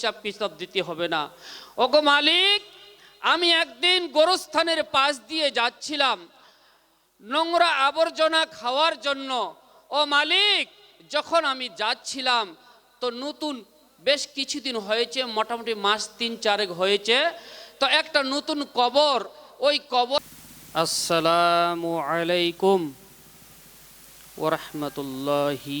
হিসাব কিতাব দিতে হবে না। ওগো মালিক, আমি একদিন গোরস্থানের পাশ দিয়ে যাচ্ছিলাম নোংরা আবর্জনা খাওয়ার জন্য। ও মালিক, যখন আমি যাচ্ছিলাম, তো নতুন বেশ কিছুদিন হয়েছে, মোটামুটি মাস তিন চারেক হয়েছে, তো একটা নতুন কবর, ওই কবর আসসালামু আলাইকুম ওরহমতুল্লাহি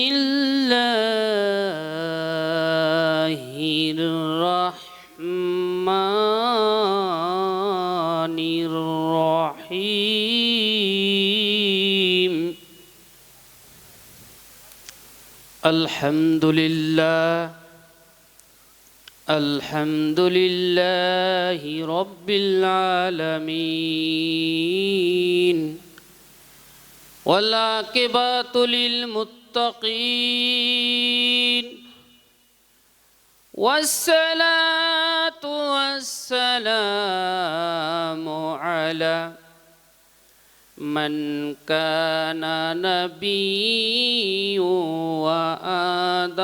الحمد لله الحمد لله رب العالمين والعاقبة للمتقين والصلاة والسلام على من كان نبي وآدم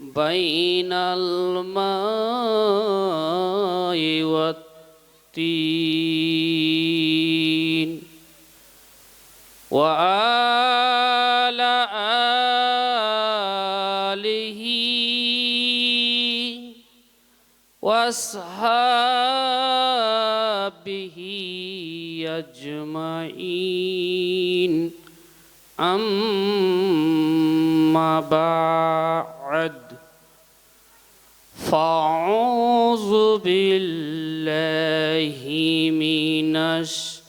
بين الماء والطين وعلى آله وأصحابه أجمعين أما بعد فأعوذ بالله من الشيطان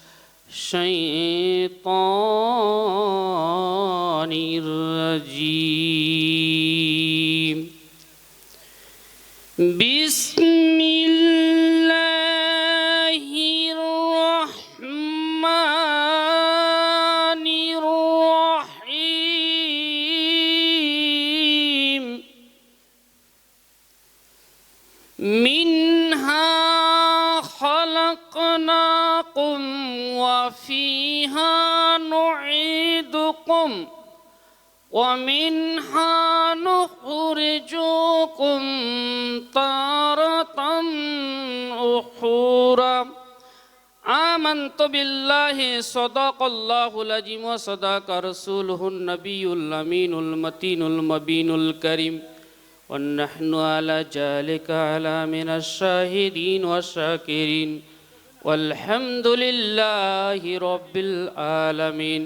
الرجيم. خلقناكم وفيها نعيدكم ومنها نخرجكم تارة أخرى آمنت بالله صدق الله العظيم وصدق رسوله النبي الأمين المتين المبين الكريم ونحن على ذلك على من الشاهدين والشاكرين والحمد لله رب العالمين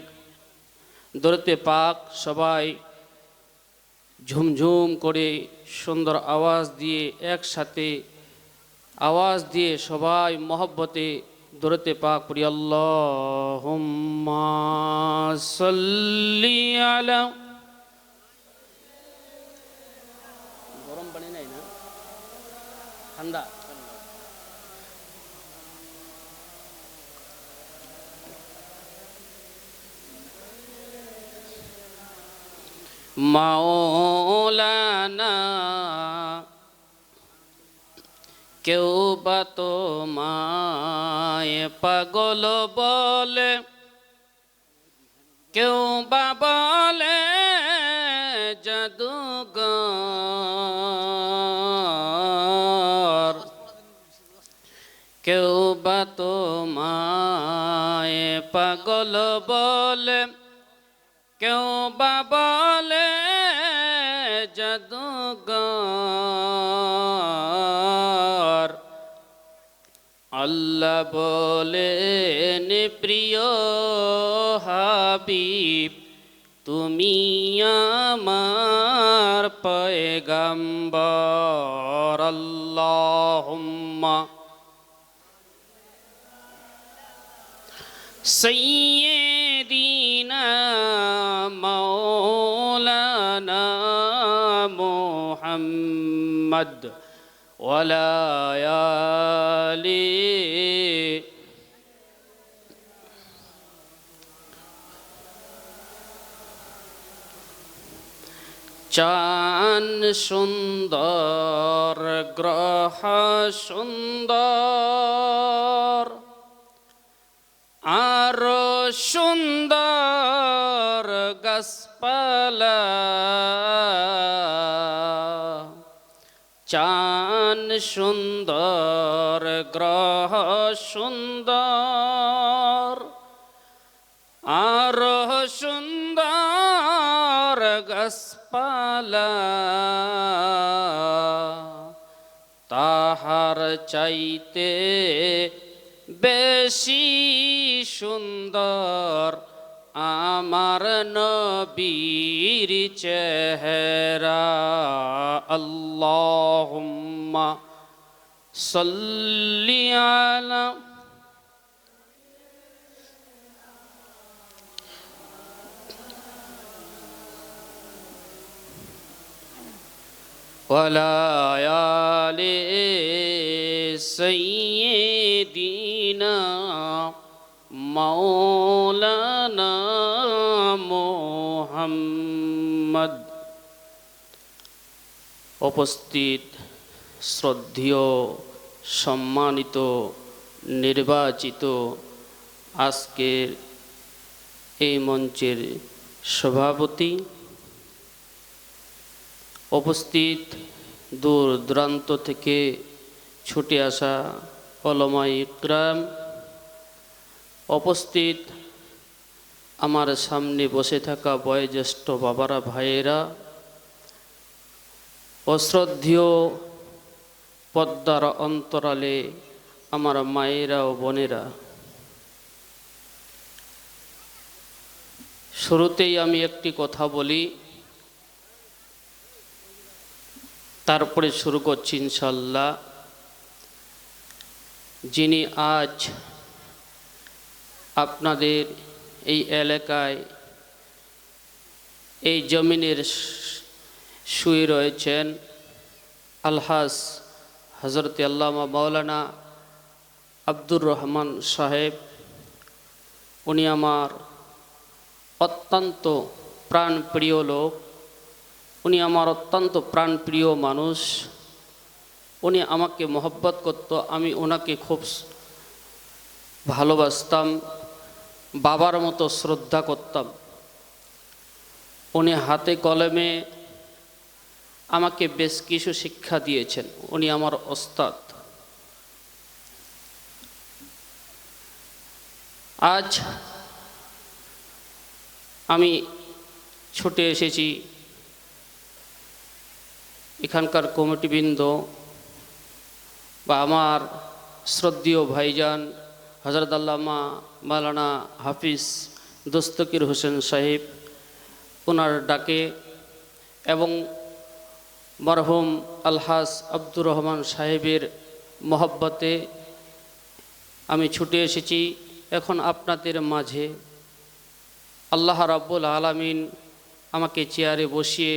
দরতে পাক সবাই ঝুমঝুম করে সুন্দর আওয়াজ দিয়ে একসাথে আওয়াজ দিয়ে সবাই মহব্বতে দরতে পাক পড়ি আল্লাহ সাল্লি আলা গরম পানি নাই না ঠান্ডা মাওলানা, কেউ বা তো মায় পাগল বলে, কেউ বা বলে জাদুগর কেউ বা তো মায় পাগল বলে, কেউ বা বলে জাদুকর আল্লাহ বলেন প্রিয় হাবিব তুমি আমার পয়গম্বর। আল্লাহুম্মা সাইয়্যিদ محمد وعلى آل চান সুন্দর গ্রহ সুন্দর আরো সুন্দর গাছপালা চান সুন্দর গ্রহ সুন্দর আরও সুন্দর গাছপালা। তাহার চাইতে বেশি সুন্দর আমার নবীর চেহারা আল্লাহুম্মা সাল্লি আলা ولا آل سيدنا مولانا মোহাম্মদ উপস্থিত শ্রদ্ধেয় সম্মানিত নির্বাচিত আজকের এই মঞ্চের সভাপতি উপস্থিত দূর দূরান্ত থেকে ছুটে আসা অলমাই ইকরাম উপস্থিত আমার সামনে বসে থাকা বয়োজ্যেষ্ঠ বাবারা, ভাইয়েরা, অশ্রদ্ধেয় পদ্মার অন্তরালে আমার মায়েরা ও বোনেরা, শুরুতেই আমি একটি কথা বলি, তারপরে শুরু করছি ইনশাল্লাহ যিনি আজ আপনাদের এই এলাকায় এই জমিনের শুয়ে রয়েছেন আলহাস হজরত আল্লামা মৌলানা আব্দুর রহমান সাহেব। উনি আমার অত্যন্ত প্রাণপ্রিয় লোক। উনি আমার অত্যন্ত প্রাণপ্রিয় মানুষ। উনি আমাকে মহব্বত করত, আমি ওনাকে খুব ভালোবাসতাম। বাবার মতো শ্রদ্ধা করতাম। উনি হাতে কলমে আমাকে বেশ কিছু শিক্ষা দিয়েছেন। উনি আমার ওস্তাদ। আজ আমি ছুটে এসেছি এখানকার কমিটিবৃন্দ বা আমার শ্রদ্ধেয় ভাইজান হজরত আল্লামা মালানা হাফিজ দস্তকির হোসেন সাহেব ওনার ডাকে এবং মরহুম আলহাস আব্দুর রহমান সাহেবের মহব্বতে আমি ছুটে এসেছি এখন আপনাদের মাঝে। আল্লাহ রাব্বুল আলামিন আমাকে চেয়ারে বসিয়ে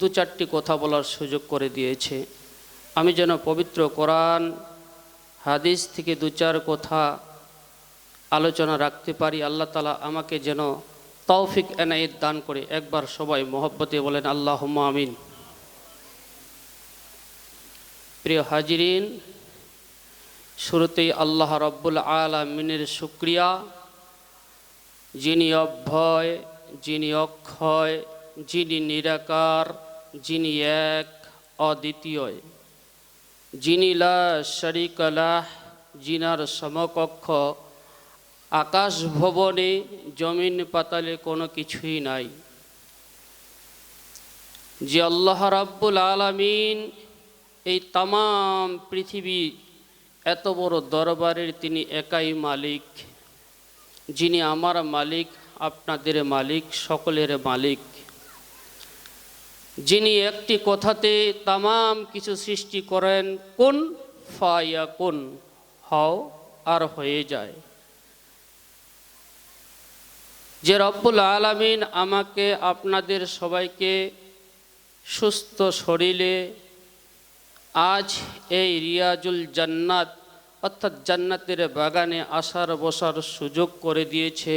দু চারটি কথা বলার সুযোগ করে দিয়েছে। আমি যেন পবিত্র কোরআন, হাদিস থেকে দু চার কথা আলোচনা রাখতে পারি, আল্লাহ তালা আমাকে যেন তৌফিক এনায়েত দান করে একবার সবাই মোহব্বতে বলেন আল্লাহ আমিন। প্রিয় হাজিরিন, শুরুতেই আল্লাহ রব্বুল আলমিনের শুক্রিয়া। যিনি অভ্যয় যিনি অক্ষয়, যিনি নিরাকার, যিনি এক, অদ্বিতীয়। যিনি লা শরিকলাহ জিনার সমকক্ষ আকাশ ভবনে জমিন পাতালে কোনো কিছুই নাই। যে আল্লাহ রাব্বুল আলামিন এই তাম পৃথিবী এত বড় দরবারের তিনি একাই মালিক। যিনি আমার মালিক, আপনাদের মালিক, সকলের মালিক। যিনি একটি কথাতে তামাম কিছু সৃষ্টি করেন, কোন ফায়া কোন, হও আর হয়ে যায়। যে রব্বুল আলামিন আমাকে আপনাদের সবাইকে সুস্থ শরীরে আজ এই রিয়াজুল জান্নাত, অর্থাৎ জান্নাতের বাগানে আসার বসার সুযোগ করে দিয়েছে।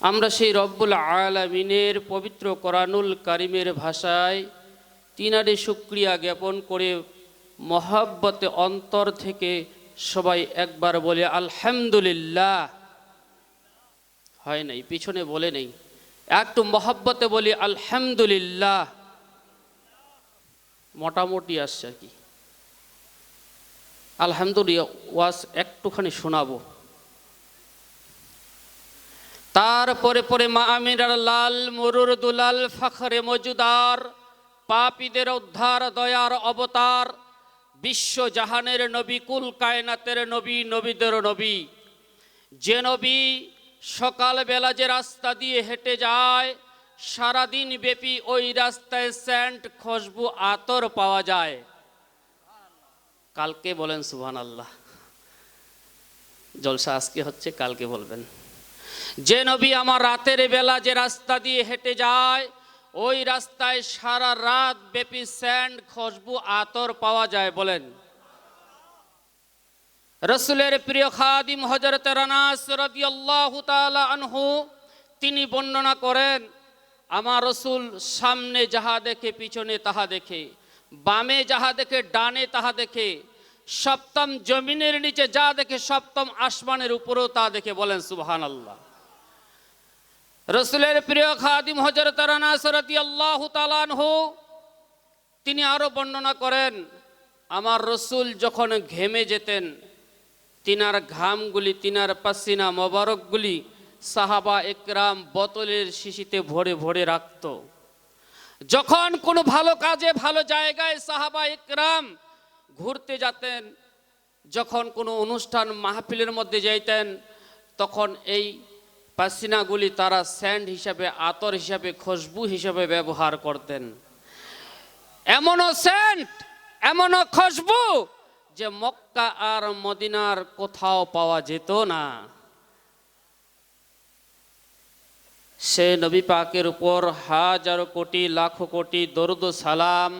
আমরা সেই রব্বুল আলামিনের পবিত্র কোরআনুল কারিমের ভাষায় তিনারে শুক্রিয়া জ্ঞাপন করে মহাব্বতে অন্তর থেকে সবাই একবার বলে, আলহামদুলিল্লাহ। হয় নাই, পিছনে বলে নেই। একটু মহাব্বতে বলি, আলহামদুলিল্লাহ। মোটামুটি আসছে আর কি। আলহামদুলিল্লাহ, ওয়াজ একটুখানি শোনাবো। তারপরে পরে মা আমিরার লাল মরুর দুলাল ফখরে মজুদার, পাপীদের উদ্ধার, দয়ার অবতার, বিশ্ব জাহানের নবী, কুল কায়নাতের নবী, নবীদের নবী। যে নবী সকালবেলা যে রাস্তা দিয়ে হেঁটে যায়, সারাদিন ব্যাপী ওই রাস্তায় স্যান্ট খুশবু, আতর পাওয়া যায়। কালকে বলেন সুবহান আল্লাহ জলসা আজকে হচ্ছে, কালকে বলবেন। যে নবী আমার রাতের বেলা যে রাস্তা দিয়ে হেঁটে যায়, ওই রাস্তায় সারা রাত ব্যাপী স্যান্ড খুশবু, আতর পাওয়া যায়, বলেন। রসুলের প্রিয় খাদিম হজরত রানাস রাদিয়াল্লাহু তাআলা আনহু, তিনি বর্ণনা করেন, আমার রসুল সামনে যাহা দেখে, পিছনে তাহা দেখে, বামে যাহা দেখে, ডানে তাহা দেখে, সপ্তম জমিনের নিচে যা দেখে, সপ্তম আসমানের উপরেও তা দেখে বলেন সুবহান আল্লাহ রসুলের প্রিয় খাদিম হজরত রানাস রাদিয়াল্লাহু তাআলা আনহু, তিনি আরও বর্ণনা করেন, আমার রসুল যখন ঘেমে যেতেন তিনার ঘামগুলি, তিনার পাসিনা মোবারকগুলি সাহাবা একরাম বোতলের শিশিতে ভরে ভরে রাখত। যখন কোনো ভালো কাজে, ভালো জায়গায় সাহাবা একরাম ঘুরতে যেতেন, যখন কোনো অনুষ্ঠান মাহফিলের মধ্যে যাইতেন, তখন এই পাসিনাগুলি তারা স্যান্ড হিসাবে, আতর হিসাবে, খুশবু হিসাবে ব্যবহার করতেন। এমনও সেন্ট এমনও খুশবু যে মক্কা আর মদিনার কোথাও পাওয়া যেত না। সে নবী পাকের উপর হাজারো কোটি, লাখো কোটি দরুদ সালাম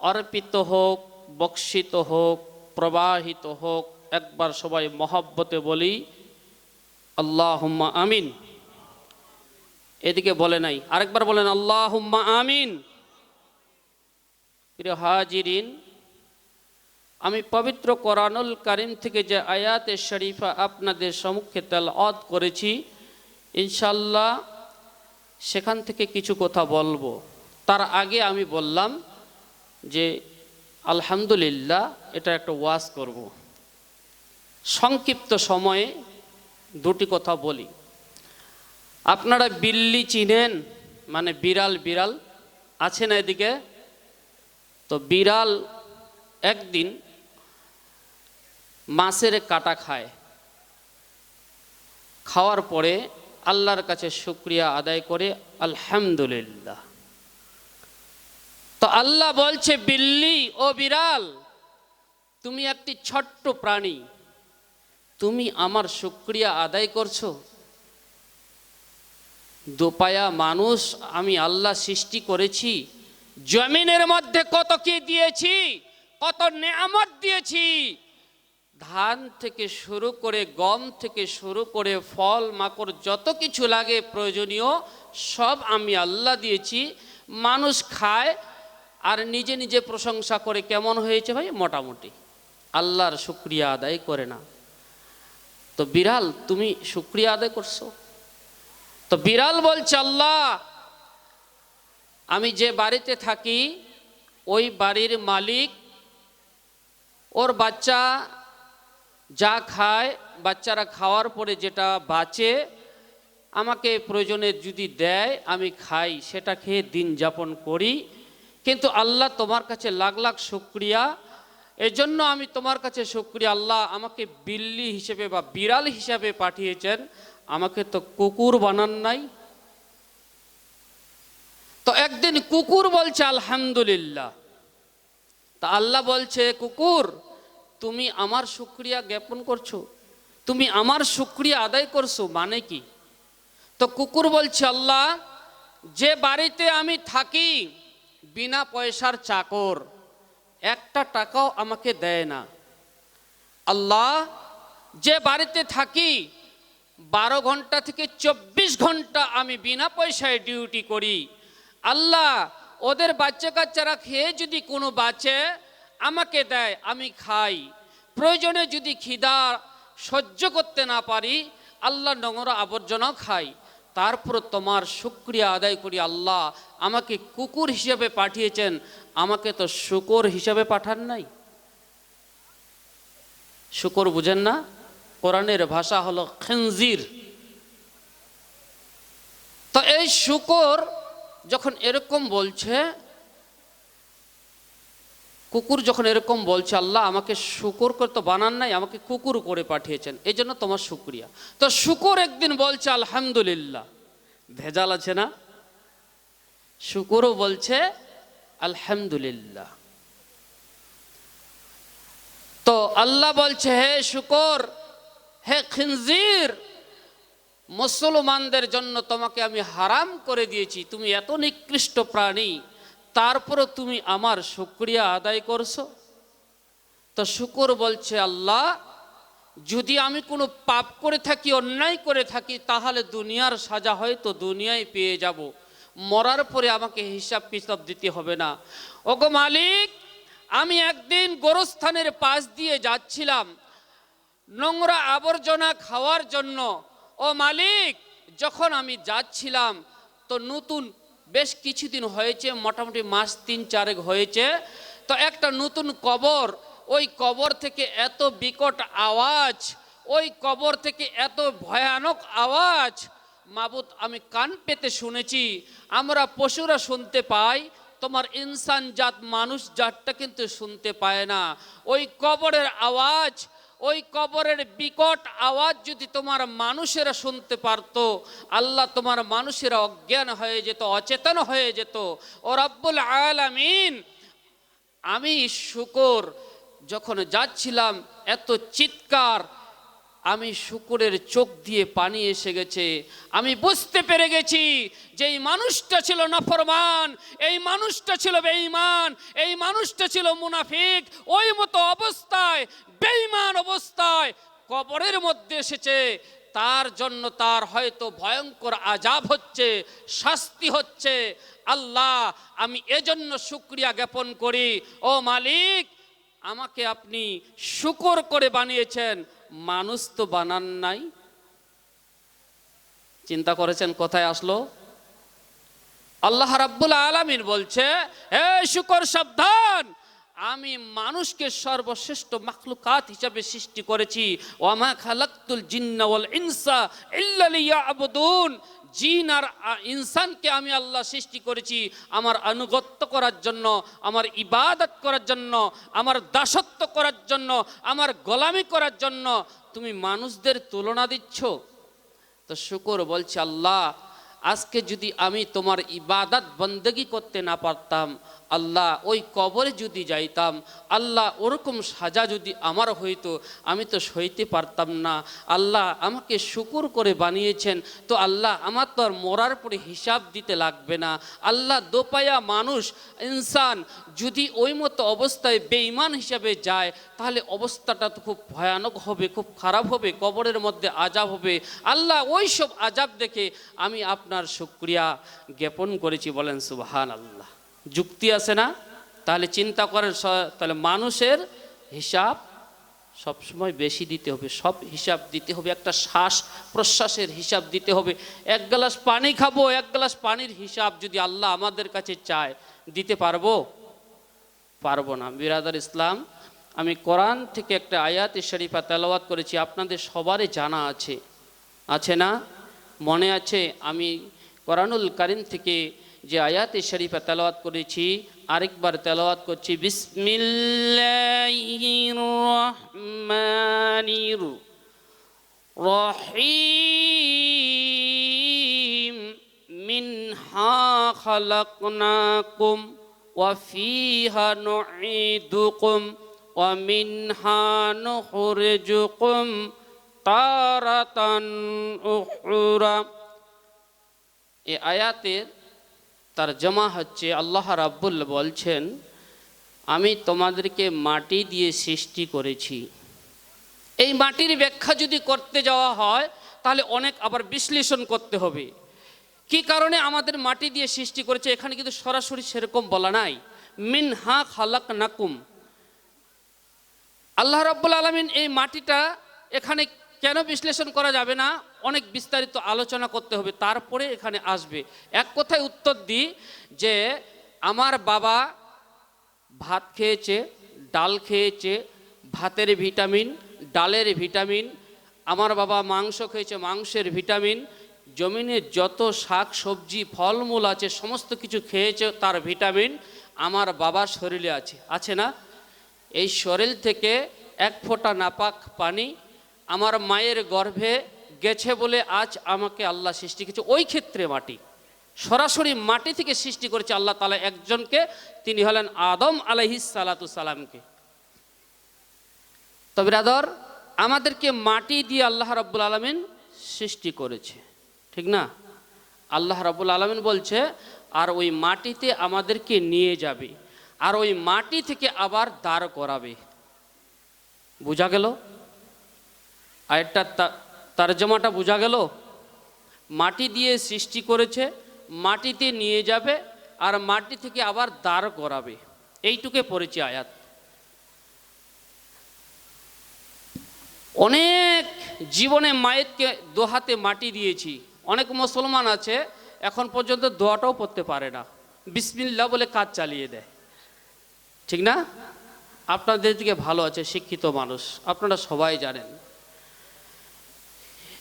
অর্পিত হোক, বক্ষিত হোক, প্রবাহিত হোক, একবার সবাই মহব্বতে বলি আল্লাহ আমিন। এদিকে বলে নাই, আরেকবার বলেন আল্লাহ আমিন। প্রিয় হাজিরিন আমি পবিত্র কোরআনুল কারিম থেকে যে আয়াতে শরীফা আপনাদের সম্মুখে তেল অদ করেছি ইনশাল্লাহ সেখান থেকে কিছু কথা বলব। তার আগে আমি বললাম যে আলহামদুলিল্লাহ এটা একটা ওয়াজ করব। সংক্ষিপ্ত সময়ে দুটি কথা বলি। আপনারা বিল্লি চিনেন মানে বিড়াল বিড়াল আছে না এদিকে? তো বিড়াল একদিন মাছের কাটা খায়। খাওয়ার পরে আল্লাহর কাছে শুক্রিয়া আদায় করে, আলহামদুলিল্লাহ। তো আল্লাহ বলছে, বিল্লি ও বিড়াল, তুমি একটি ছোট্ট প্রাণী, তুমি আমার শুক্রিয়া আদায় করছ। দোপায়া মানুষ আমি আল্লাহ সৃষ্টি করেছি, জমিনের মধ্যে কত কি দিয়েছি, কত নেয়ামত দিয়েছি ধান থেকে শুরু করে গম থেকে শুরু করে ফল, মাকড় যত কিছু লাগে প্রয়োজনীয়, সব আমি আল্লাহ দিয়েছি। মানুষ খায় আর নিজে নিজে প্রশংসা করে কেমন হয়েছে ভাই? মোটামুটি। আল্লাহর শুক্রিয়া আদায় করে না। তো বিড়াল, তুমি শুক্রিয়া আদায় করছ? তো বিড়াল বলছে, আল্লাহ, আমি যে বাড়িতে থাকি, ওই বাড়ির মালিক, ওর বাচ্চা যা খায়, বাচ্চারা খাওয়ার পরে যেটা বাঁচে, আমাকে প্রয়োজনে যদি দেয়, আমি খাই, সেটা খেয়ে দিন যাপন করি। কিন্তু আল্লাহ তোমার কাছে লাখ লাখ শুক্রিয়া। এজন্য আমি তোমার কাছে শুক্রিয়া, আল্লাহ আমাকে বিল্লি হিসেবে বা বিড়াল হিসাবে পাঠিয়েছেন। আমাকে তো কুকুর বানান নাই। তো একদিন কুকুর বলছে, আলহামদুলিল্লাহ। তা আল্লাহ বলছে, কুকুর তুমি আমার শুক্রিয়া জ্ঞাপন করছ? তুমি আমার শুক্রিয়া আদায় করছ মানে কি? তো কুকুর বলছে, আল্লাহ, যে বাড়িতে আমি থাকি বিনা পয়সার চাকর, একটা টাকাও আমাকে দেয় না। আল্লাহ, যে বাড়িতে থাকি বারো ঘণ্টা থেকে চব্বিশ ঘণ্টা আমি বিনা পয়সায় ডিউটি করি। আল্লাহ, ওদের বাচ্চা কাচ্চারা খেয়ে যদি কোনো বাঁচে আমাকে দেয়, আমি খাই। প্রয়োজনে যদি খিদা সহ্য করতে না পারি, আল্লাহ নোংরা আবর্জনাও খাই। তারপর তোমার শুক্রিয়া আদায় করি আল্লাহ। আমাকে কুকুর হিসেবে পাঠিয়েছেন, আমাকে তো শুকর হিসেবে পাঠান নাই। শুকর বুঝেন না? কোরআনের ভাষা হলো খেনজির। তো এই শুকর যখন এরকম বলছে কুকুর যখন এরকম বলছে, আল্লাহ, আমাকে শুকর করে তো বানান নাই, আমাকে কুকুর করে পাঠিয়েছেন। এই জন্য তোমার শুক্রিয়া। তো শুকর একদিন বলছে, আলহামদুলিল্লাহ। ভেজাল আছে না? শুকরও বলছে, আলহামদুলিল্লাহ। তো আল্লাহ বলছে, হে শুকর, হে খিনজির, মুসলমানদের জন্য তোমাকে আমি হারাম করে দিয়েছি। তুমি এত নিকৃষ্ট প্রাণী তারপরও তুমি আমার শুক্রিয়া আদায় করছ? তো শুকর বলছে আল্লাহ, যদি আমি কোনো পাপ করে থাকি, অন্যায় করে থাকি, তাহলে দুনিয়ার সাজা হয়তো দুনিয়ায় পেয়ে যাব। মরার পরে আমাকে হিসাব কিতাব দিতে হবে না। ওগো মালিক, আমি একদিন গোরস্থানের পাশ দিয়ে যাচ্ছিলাম নোংরা আবর্জনা খাওয়ার জন্য। ও মালিক, যখন আমি যাচ্ছিলাম, তো নতুন বেশ কিছুদিন হয়েছে, মোটামুটি মাস তিন চারেক হয়েছে। তো একটা নতুন কবর, ওই কবর থেকে এত বিকট আওয়াজ, ওই কবর থেকে এত ভয়ানক আওয়াজ মাবুত আমি কান পেতে শুনেছি, আমরা পশুরা শুনতে পাই, তোমার ইনসান জাত মানুষ জাতটা কিন্তু শুনতে পায় না। ওই কবরের আওয়াজ ওই কবরের বিকট আওয়াজ যদি তোমার মানুষেরা শুনতে পারত, আল্লাহ তোমার মানুষেরা অজ্ঞান হয়ে যেত, অচেতন হয়ে যেত। ও রব্বুল আলামিন, আমি শুকর, যখন যাচ্ছিলাম, এত চিৎকার আমি শুকুরের চোখ দিয়ে পানি এসে গেছে। আমি বুঝতে পেরে গেছি যে এই মানুষটা ছিল নফরমান, এই মানুষটা ছিল বেঈমান, এই মানুষটা ছিল মুনাফিক, ওই মতো অবস্থায়, বেঈমান অবস্থায় কবরের মধ্যে এসেছে। তার জন্য তার হয়তো ভয়ঙ্কর আজাব হচ্ছে, শাস্তি হচ্ছে। আল্লাহ, আমি এজন্য শুক্রিয়া জ্ঞাপন করি। ও মালিক, আমাকে আপনি শুকর করে বানিয়েছেন। মানুষ তো বানান নাই। চিন্তা করেছেন কোথায় আসলো? আল্লাহ রাব্বুল আলামিন বলছে, হে শুকর সাবধান, আমি মানুষকে সর্বশ্রেষ্ঠ মাখলুকাত হিসাবে সৃষ্টি করেছি। ওয়ামা খালাক্তুল জিন্না ওয়াল ইনসা ইল্লা লিয়াবুদুন। জিন আর ইনসানকে আমি আল্লাহ সৃষ্টি করেছি আমার আনুগত্য করার জন্য, আমার ইবাদত করার জন্য, আমার দাসত্ব করার জন্য, আমার গোলামি করার জন্য। তুমি মানুষদের তুলনা দিচ্ছ? তো শুকর বলছে, আল্লাহ, আজকে যদি আমি তোমার ইবাদত বন্দেগি করতে না পারতাম আল্লাহ ওই কবরে যদি যাইতাম, আল্লাহ ওরকম সাজা যদি আমার হইতো, আমি তো সইতে পারতাম না। আল্লাহ আমাকে শুকুর করে বানিয়েছেন, তো আল্লাহ আমার তো আর মরার পরে হিসাব দিতে লাগবে না। আল্লাহ দোপায়া মানুষ, ইনসান যদি ওই মতো অবস্থায় বেঈমান হিসাবে যায়, তাহলে অবস্থাটা তো খুব ভয়ানক হবে, খুব খারাপ হবে, কবরের মধ্যে আজাব হবে। আল্লাহ ওই সব আজাব দেখে আমি আপনার শুক্রিয়া জ্ঞাপন করেছি, বলেন সুবাহান আল্লাহ যুক্তি আছে না, তাহলে চিন্তা করেন তাহলে মানুষের হিসাব সবসময় বেশি দিতে হবে, সব হিসাব দিতে হবে, একটা শ্বাস প্রশ্বাসের হিসাব দিতে হবে। এক গ্লাস পানি খাব, এক গ্লাস পানির হিসাব যদি আল্লাহ আমাদের কাছে চায়, দিতে পারব? পারব না। বিরাদার ইসলাম, আমি কোরআন থেকে একটা আয়াত শরীফা তেলাওয়াত করেছি, আপনাদের সবারই জানা আছে। আছে না? মনে আছে, আমি কোরআনুল কারিম থেকে যে আয়াত শরীফা তেলাওয়াত করেছি আরেকবার তেলাওয়াত করছি বিসমিল্লাহির রহমানির রহিম মিনহা খালাকনাকুম وفيها نعيدكم ومنها نخرجكم تارة أخرى এই আয়াতের তার জমা হচ্ছে, আল্লাহ রাব্বুল বলছেন, আমি তোমাদেরকে মাটি দিয়ে সৃষ্টি করেছি। এই মাটির ব্যাখ্যা যদি করতে যাওয়া হয়, তাহলে অনেক আবার বিশ্লেষণ করতে হবে। কি কারণে আমাদের মাটি দিয়ে সৃষ্টি করেছে, এখানে কিন্তু সরাসরি সেরকম বলা নাই। মিন হা খালাক নাকুম আল্লাহ রাব্বুল আলমিন এই মাটিটা এখানে কেন বিশ্লেষণ করা যাবে না? অনেক বিস্তারিত আলোচনা করতে হবে, তারপরে এখানে আসবে। এক কথায় উত্তর দিই যে, আমার বাবা ভাত খেয়েছে, ডাল খেয়েছে, ভাতের ভিটামিন, ডালের ভিটামিন, আমার বাবা মাংস খেয়েছে, মাংসের ভিটামিন, জমিনে যত শাক, সবজি, ফলমূল আছে, সমস্ত কিছু খেয়েছে, তার ভিটামিন আমার বাবার শরীরে আছে। আছে না? এই শরীর থেকে এক ফোঁটা নাপাক পানি আমার মায়ের গর্ভে গেছে বলে আজ আমাকে আল্লাহ সৃষ্টি করেছে। ওই ক্ষেত্রে মাটি, সরাসরি মাটি থেকে সৃষ্টি করেছে আল্লাহ তালা একজনকে, তিনি হলেন আদম আলহিস সালাতু সালামকে। তবে রাদর আমাদেরকে মাটি দিয়ে আল্লাহ রব্বুল আলমিন সৃষ্টি করেছে, ঠিক না? আল্লাহ রব্বুল আলমিন বলছে, আর ওই মাটিতে আমাদেরকে নিয়ে যাবে, আর ওই মাটি থেকে আবার দাঁড় করাবে। বোঝা গেল? আরেকটা তারজমাটা বোঝা গেল? মাটি দিয়ে সৃষ্টি করেছে, মাটিতে নিয়ে যাবে আর মাটি থেকে আবার দাঁড় করাবে। এইটুকে পড়েছে আয়াত। অনেক জীবনে মায়েরকে দোহাতে মাটি দিয়েছি। অনেক মুসলমান আছে, এখন পর্যন্ত দোয়াটাও পড়তে পারে না। বিসমিল্লা বলে কাজ চালিয়ে দেয়। ঠিক না? আপনাদের দিকে ভালো আছে, শিক্ষিত মানুষ। আপনারা সবাই জানেন।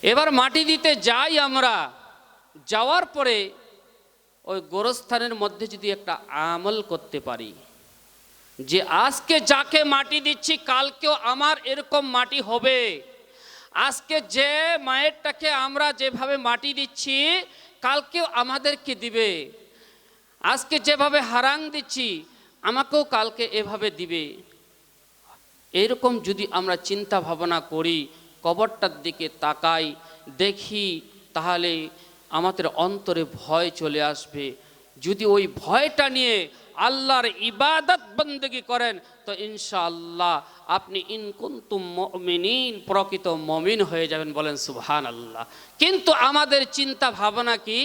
এবার মাটি দিতে যাই আমরা, যাওয়ার পরে ওই গোরস্থানের মধ্যে যদি একটা আমল করতে পারি, যে আজকে যাকে মাটি দিচ্ছি, কালকেও আমার এরকম মাটি হবে। আজকে যে মায়েরটাকে আমরা যেভাবে মাটি দিচ্ছি, কালকেও আমাদেরকে দিবে। আজকে যেভাবে হারাং দিচ্ছি, আমাকেও কালকে এভাবে দিবে। এরকম যদি আমরা চিন্তা ভাবনা করি কবরটার দিকে তাকাই, দেখি তাহলে আমাদের অন্তরে ভয় চলে আসবে। যদি ওই ভয়টা নিয়ে আল্লাহর ইবাদত বন্দী করেন, তো ইনশাআল্লাহ আপনি ইনকুন্তুম মমিনিন, প্রকৃত মমিন হয়ে যাবেন বলেন সুবহান আল্লাহ কিন্তু আমাদের চিন্তা ভাবনা কি?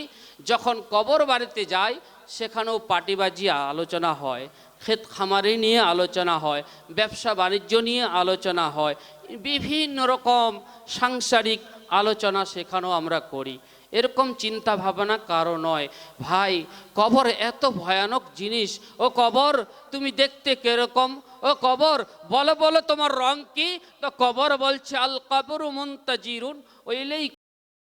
যখন কবর বাড়িতে যাই, সেখানেও পাটিবাজি আলোচনা হয় ক্ষেত খামারি নিয়ে আলোচনা হয় ব্যবসা বাণিজ্য নিয়ে আলোচনা হয় বিভিন্ন রকম সাংসারিক আলোচনা সেখানেও আমরা করি। এরকম চিন্তা ভাবনা কারও নয়। ভাই, কবর এত ভয়ানক জিনিস। ও কবর, তুমি দেখতে কেরকম? ও কবর, বলো বলো তোমার রং কি? তো কবর বলছে আল কবর মুন্তাজিরুন। ওইলেই